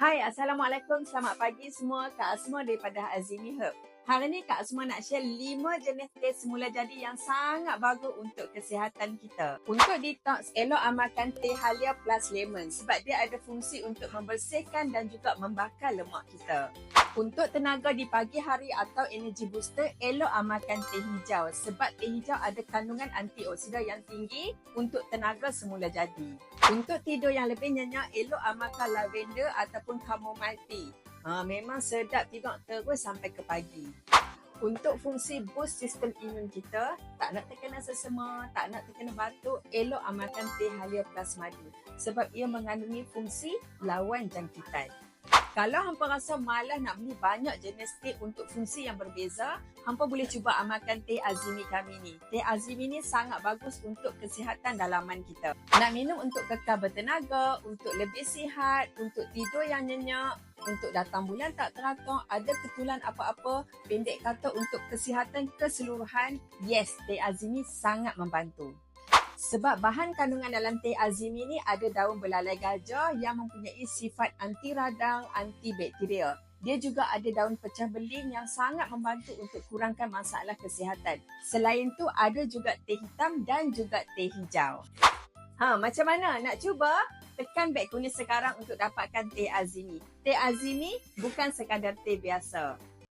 Hai, Assalamualaikum. Selamat pagi semua. Kak Asma daripada Azimi Herb. Hari ni Kak Asma nak share 5 jenis teh semula jadi yang sangat bagus untuk kesihatan kita. Untuk detox, elok amalkan teh halia plus lemon sebab dia ada fungsi untuk membersihkan dan juga membakar lemak kita. Untuk tenaga di pagi hari atau energy booster, elok amalkan teh hijau sebab teh hijau ada kandungan antioksidan yang tinggi untuk tenaga semula jadi. Untuk tidur yang lebih nyenyak, elok amalkan lavender ataupun chamomile tea. Ha, memang sedap tidur terus sampai ke pagi. Untuk fungsi boost sistem imun kita, tak nak terkena sesama, tak nak terkena batuk, elok amalkan teh halia plus madu. Sebab ia mengandungi fungsi lawan jangkitan. Kalau hampa rasa malas nak beli banyak jenis teh untuk fungsi yang berbeza, hampa boleh cuba amalkan teh azimi kami ni. Teh azimi ni sangat bagus untuk kesihatan dalaman kita. Nak minum untuk kekal bertenaga, untuk lebih sihat, untuk tidur yang nyenyak, untuk datang bulan tak teratur, ada ketulan apa-apa, pendek kata untuk kesihatan keseluruhan, yes, teh azimi sangat membantu. Sebab bahan kandungan dalam teh azim ini ada daun belalai gajah yang mempunyai sifat anti radang, antibakteria. Dia juga ada daun pecah beling yang sangat membantu untuk kurangkan masalah kesihatan. Selain itu ada juga teh hitam dan juga teh hijau. Ha, macam mana? Nak cuba? Tekan beg kuning sekarang untuk dapatkan teh azimi. Teh azimi bukan sekadar teh biasa.